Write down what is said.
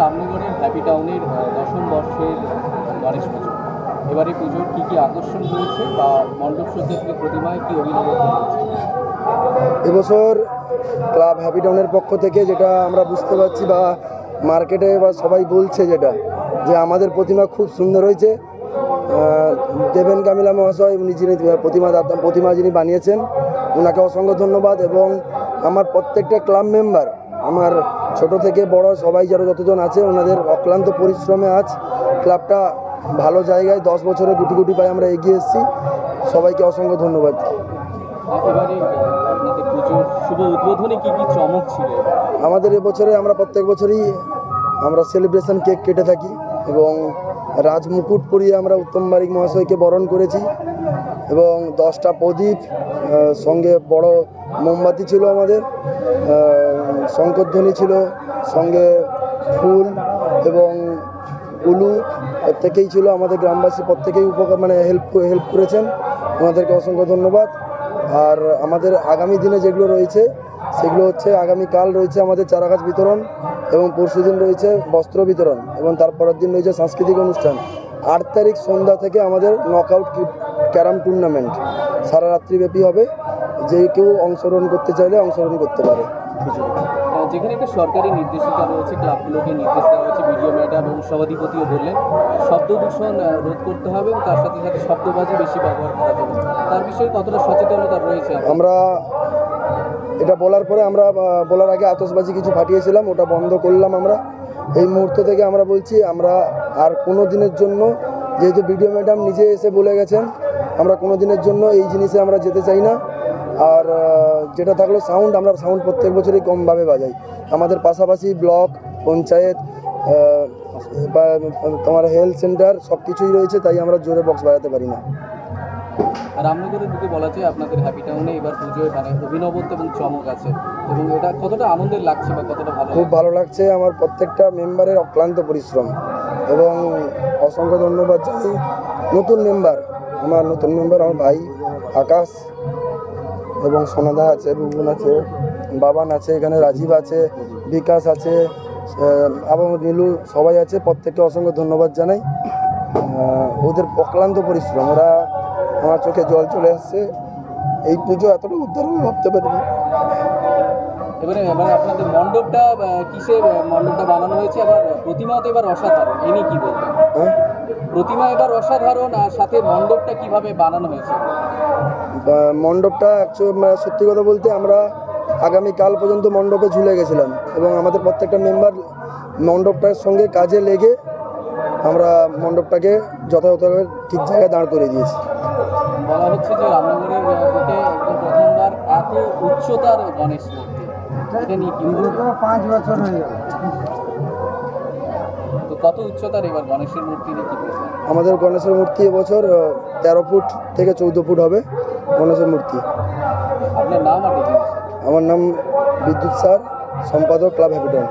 রামনগরের happy টাউনের দশম বর্ষের গণেশ পুজো। এবারে পুজোর কী কী আকর্ষণ রয়েছে বা মণ্ডপ প্রতিমায় কী অভিনবত্ব এবছর ক্লাব হ্যাপি টাউনের পক্ষ থেকে যেটা আমরা বুঝতে পারছি বা মার্কেটে বা সবাই বলছে যেটা, যে আমাদের প্রতিমা খুব সুন্দর হয়েছে। দেবেন কামিলা মহাশয়, উনি যিনি প্রতিমা প্রতিমা যিনি বানিয়েছেন ওনাকে অসংখ্য ধন্যবাদ এবং আমার প্রত্যেকটা ক্লাব মেম্বার, আমার ছোট থেকে বড় সবাই যারা যতজন আছে ওনাদের অক্লান্ত পরিশ্রমে আজ ক্লাবটা ভালো জায়গায় দশ বছরে গুটি গুটি পায়ে আমরা এগিয়ে এসেছি। সবাইকে অসংখ্য ধন্যবাদ। আমাদের এবছরে আমরা প্রত্যেক বছরই আমরা সেলিব্রেশন কেক কেটে থাকি এবং রাজমুকুট পরিয়ে আমরা উত্তম বারিক মহাশয়কে বরণ করেছি এবং দশটা প্রদীপ সঙ্গে বড় মোমবাতি ছিল আমাদের। শঙ্করধ্বনি ছিল, সঙ্গে ফুল এবং উলু প্রত্যেকেই ছিল আমাদের গ্রামবাসী প্রত্যেকেই উপকার মানে হেল্প হেল্প করেছেন। ওনাদেরকে অসংখ্য ধন্যবাদ। আর আমাদের আগামী দিনে যেগুলো রয়েছে, সেগুলো হচ্ছে আগামীকাল রয়েছে আমাদের চারাগাছ বিতরণ এবং পরশু দিন রয়েছে বস্ত্র বিতরণ এবং তারপরের দিন রয়েছে সাংস্কৃতিক অনুষ্ঠান। আট তারিখ সন্ধ্যা থেকে আমাদের নকআউট ক্যারাম টুর্নামেন্ট সারা রাত্রিব্যাপী হবে। যে কেউ অংশগ্রহণ করতে চাইলে অংশগ্রহণ করতে পারে। যেখানে একটা সরকারি নির্দেশিকা রয়েছে, ক্লাবগুলোকে নির্দেশ দেওয়া হয়েছে ভিডিও ম্যাডাম এবং সভাধিপতিও বললেন, শব্দ দূষণ রোধ করতে হবে এবং তার সাথে সাথে শব্দবাজি বেশি ব্যবহার করা যাবে তার বিষয়ে কতটা সচেতনতা রয়েছে? আমরা এটা বলার পরে আমরা বলার আগে আতশবাজি কিছু ফাটিয়েছিলাম, ওটা বন্ধ করলাম আমরা। এই মুহূর্ত থেকে আমরা বলছি, আমরা আর কোনো দিনের জন্য, যেহেতু বিডিও ম্যাডাম নিজে এসে বলে গেছেন, আমরা কোনো দিনের জন্য এই জিনিসে আমরা যেতে চাই না। আর যেটা থাকল সাউন্ড আমরা সাউন্ড প্রত্যেক বছরই কমভাবে বাজাই। আমাদের পাশাপাশি ব্লক পঞ্চায়েত বা তোমার হেলথ সেন্টার সব কিছুই রয়েছে তাই আমরা জোরে বক্স বাজাতে পারি না। রামনগরের দিকে বলা যায় আপনাদের হ্যাপি টাউনে এবার পুজোয় মানে অভিনবত্ব এবং চমক আছে। এবং এটা কতটা আনন্দের লাগছে বা কতটা ভালো খুব ভালো লাগছে আমার প্রত্যেকটা মেম্বারের অক্লান্ত পরিশ্রম। এবং অসংখ্য ধন্যবাদ নতুন মেম্বার আমার নতুন মেম্বার আমার ভাই আকাশ। এবং সোনাদা আছে বুবুন আছে বাবান আছে এখানে রাজীব আছে বিকাশ আছে এবং নীলু সবাই আছে। প্রত্যেককে অসংখ্য ধন্যবাদ জানাই। ওদের অক্লান্ত পরিশ্রম ওরা আমার চোখে জল চলে আসছে। এই পুজো এতটা উদ্ধার আমি ভাবতে পারিনি। এবারে এবারে আপনাদের মণ্ডপটা কিসে মণ্ডপটা বানানো হয়েছে? আবার প্রতিমাও তো এবার অসাধারণ এ নিয়ে কি বলবেন? হ্যাঁ? প্রতিমা এবার অসাধারণ আর সাথে মণ্ডপটা কীভাবে বানানো হয়েছে? মণ্ডপটা অ্যাকচুয়ালি সত্যি কথা বলতে আমরা আগামী কাল পর্যন্ত মণ্ডপে ঝুলে গেছিলাম এবং আমাদের প্রত্যেকটা মেম্বার মণ্ডপটার সঙ্গে কাজে লেগে আমরা মণ্ডপটাকে যথাযথভাবে ঠিক জায়গায় দাঁড় করে দিয়েছি। বলা হচ্ছে যে রামনগরের প্রথমবার এত উচ্চতার গণেশ মূর্তি। এটা নিয়ে পাঁচ বছর হয়ে গেল। কত উচ্চতার এবার গণেশের মূর্তি আমাদের গণেশের মূর্তি এবছর তেরো ফুট থেকে চৌদ্দ ফুট হবে গণেশের মূর্তি। আপনার নাম আমার নাম বিদ্যুৎ স্যার সম্পাদক ক্লাব হ্যাপিটন।